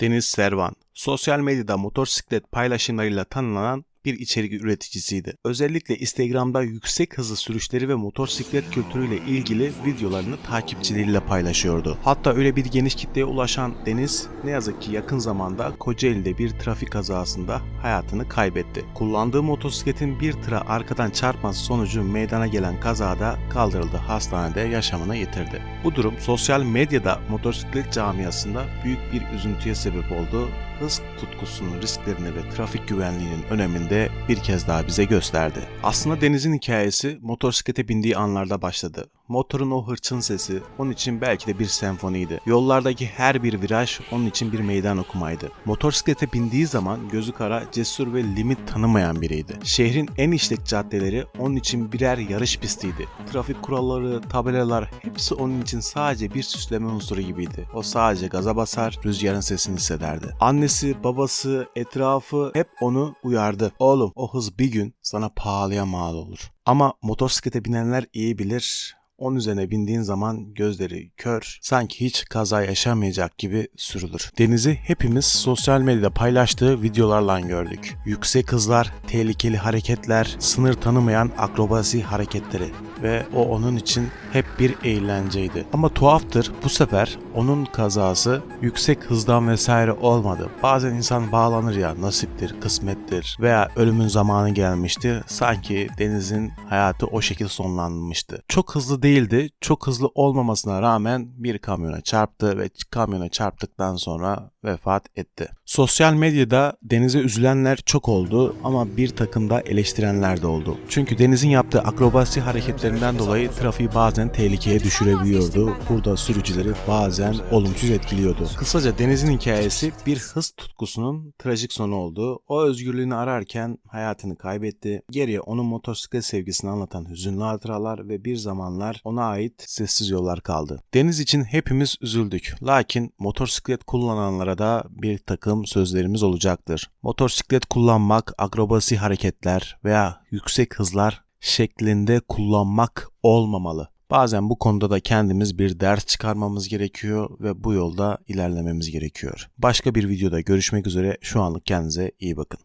Deniz Servan, sosyal medyada motosiklet paylaşımlarıyla tanınan bir içerik üreticisiydi. Özellikle Instagram'da yüksek hızlı sürüşleri ve motosiklet kültürüyle ilgili videolarını takipçileriyle paylaşıyordu. Hatta öyle bir geniş kitleye ulaşan Deniz ne yazık ki yakın zamanda Kocaeli'de bir trafik kazasında hayatını kaybetti. Kullandığı motosikletin bir tıra arkadan çarpması sonucu meydana gelen kazada kaldırıldı hastanede yaşamını yitirdi. Bu durum sosyal medyada motosiklet camiasında büyük bir üzüntüye sebep oldu hız tutkusunun risklerini ve trafik güvenliğinin öneminde bir kez daha bize gösterdi. Aslında Deniz'in hikayesi motosiklete bindiği anlarda başladı. Motorun o hırçın sesi onun için belki de bir senfoniydi. Yollardaki her bir viraj onun için bir meydan okumaydı. Motosiklete bindiği zaman gözü kara, cesur ve limit tanımayan biriydi. Şehrin en işlek caddeleri onun için birer yarış pistiydi. Trafik kuralları, tabelalar hepsi onun için sadece bir süsleme unsuru gibiydi. O sadece gaza basar, rüzgarın sesini hissederdi. Annesi, babası, etrafı hep onu uyardı. Oğlum o hız bir gün sana pahalıya mal olur. Ama motosiklete binenler iyi bilir, onun üzerine bindiğin zaman gözleri kör, sanki hiç kaza yaşamayacak gibi sürülür. Deniz'i hepimiz sosyal medyada paylaştığı videolarla gördük. Yüksek hızlar, tehlikeli hareketler, sınır tanımayan akrobasi hareketleri ve o onun için hep bir eğlenceydi. Ama tuhaftır bu sefer onun kazası yüksek hızdan vesaire olmadı. Bazen insan bağlanır ya nasiptir, kısmettir veya ölümün zamanı gelmişti. Sanki Deniz'in hayatı o şekil sonlanmıştı. Çok hızlı değildi. Çok hızlı olmamasına rağmen bir kamyona çarptı ve kamyona çarptıktan sonra vefat etti. Sosyal medyada Deniz'e üzülenler çok oldu ama bir takım da eleştirenler de oldu. Çünkü Deniz'in yaptığı akrobasi hareketlerinden dolayı trafiği bazen tehlikeye düşürebiliyordu. Burada sürücüleri bazen olumsuz etkiliyordu. Kısaca Deniz'in hikayesi bir hız tutkusunun trajik sonu oldu. O özgürlüğünü ararken hayatını kaybetti. Geriye onun motosiklet sevgisini anlatan hüzünlü hatıralar ve bir zamanlar ona ait sessiz yollar kaldı. Deniz için hepimiz üzüldük. Lakin motosiklet kullananlara da bir takım sözlerimiz olacaktır. Motosiklet kullanmak, akrobasi hareketler veya yüksek hızlar şeklinde kullanmak olmamalı. Bazen bu konuda da kendimiz bir ders çıkarmamız gerekiyor ve bu yolda ilerlememiz gerekiyor. Başka bir videoda görüşmek üzere. Şu anlık kendinize iyi bakın.